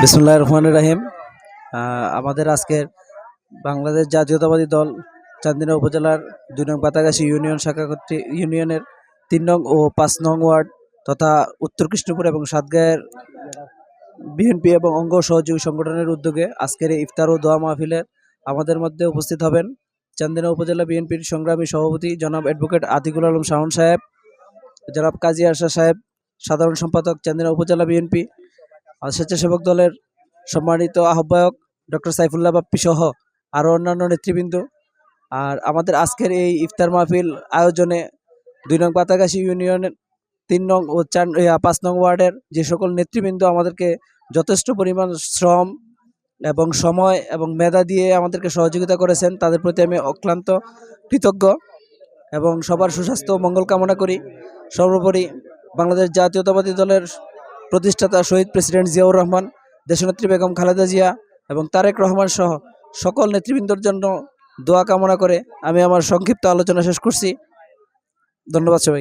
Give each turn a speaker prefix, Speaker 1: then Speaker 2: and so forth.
Speaker 1: বিসমুল্লাহ রহমান রাহিম। আমাদের আজকের বাংলাদেশ জাতীয়তাবাদী দল চান্দিনা উপজেলার দুই নং বাতাগাছি ইউনিয়ন শাখা কর্তৃক ইউনিয়নের তিন নং ও পাঁচ নং ওয়ার্ড তথা উত্তর কৃষ্ণপুর এবং সাতগাঁয়ের বিএনপি এবং অঙ্গ সহযোগী সংগঠনের উদ্যোগে আজকের ইফতার ও দোয়া মাহফিলে আমাদের মধ্যে উপস্থিত হবেন চান্দিনা উপজেলা বিএনপির সংগ্রামী সভাপতি জনাব অ্যাডভোকেট আতিকুল আলম শাহন সাহেব, জনাব কাজী আরশা সাহেব, সাধারণ সম্পাদক চান্দিনা উপজেলা বিএনপি স্বেচ্ছাসেবক দলের সম্মানিত আহ্বায়ক ডক্টর সাইফুল্লাহ বাপ্পি সহ আরও অন্যান্য নেতৃবৃন্দ। আর আমাদের আজকের এই ইফতার মাহফিল আয়োজনে দুই নং পাতাগাছি ইউনিয়নের তিন নং ও চার পাঁচ নং ওয়ার্ডের যে সকল নেতৃবৃন্দ আমাদেরকে যথেষ্ট পরিমাণ শ্রম এবং সময় এবং মেধা দিয়ে আমাদেরকে সহযোগিতা করেছেন, তাদের প্রতি আমি অক্লান্ত কৃতজ্ঞ এবং সবার সুস্বাস্থ্য মঙ্গল কামনা করি। সর্বোপরি বাংলাদেশ জাতীয়তাবাদী দলের প্রতিষ্ঠাতা শহীদ প্রেসিডেন্ট জিয়াউর রহমান, দেশনেত্রী বেগম খালেদা জিয়া এবং তারেক রহমান সহ সকল নেতৃবৃন্দর জন্য দোয়া কামনা করে আমি আমার সংক্ষিপ্ত আলোচনা শেষ করছি। ধন্যবাদ সবাই